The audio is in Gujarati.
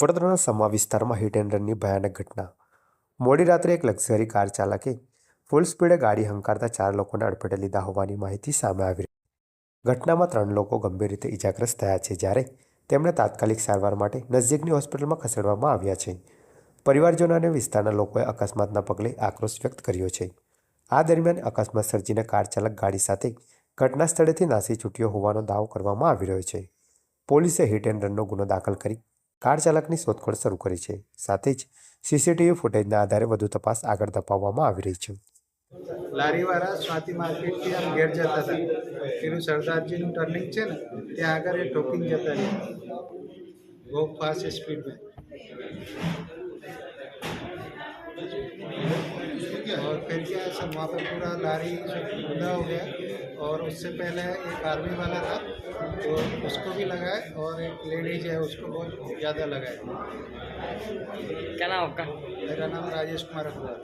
વડોદરાના સમા વિસ્તારમાં હિટ એન્ડ રનની ભયાનક ઘટના. મોડી રાત્રે એક લક્ઝરી કાર ચાલકે ફૂલ સ્પીડે ગાડી હંકારતા ચાર લોકોને અડફેટે લીધા હોવાની માહિતી સામે આવી રહી. ઘટનામાં ત્રણ લોકો ગંભીર રીતે ઇજાગ્રસ્ત થયા છે, જ્યારે તેમને તાત્કાલિક સારવાર માટે નજીકની હોસ્પિટલમાં ખસેડવામાં આવ્યા છે. પરિવારજનો અને વિસ્તારના લોકોએ અકસ્માતના પગલે આક્રોશ વ્યક્ત કર્યો છે. આ દરમિયાન અકસ્માત સર્જીને કાર ચાલક ગાડી સાથે ઘટના સ્થળેથી નાસી છૂટ્યો હોવાનો દાવો કરવામાં આવી રહ્યો છે. પોલીસે હિટ એન્ડ રનનો ગુનો દાખલ કરી કાર ચાલકની શોધખોળ શરૂ કરી છે. સાથે જ સીસીટીવી ફૂટેજના આધારે વધુ તપાસ આગળ ધપાવવામાં આવી રહી છે. લારીવાળા સ્વાતિ માર્કેટથી આમ ઘેર જતા હતા. એનું સરદારજીનું ટર્નિંગ છે ને, ત્યાં આગળ એ ટોકિંગ જતા રહ્યા. બહુ ફાસ્ટ સ્પીડમાં और फिर क्या है सब वहाँ पर पूरा लारी खुला हो गया और उससे पहले एक आर्मी वाला था तो उसको भी लगाए और एक लेडीज़ है उसको बहुत ज़्यादा लगाए क्या नाम आपका? मेरा नाम राजेश कुमार अखबार।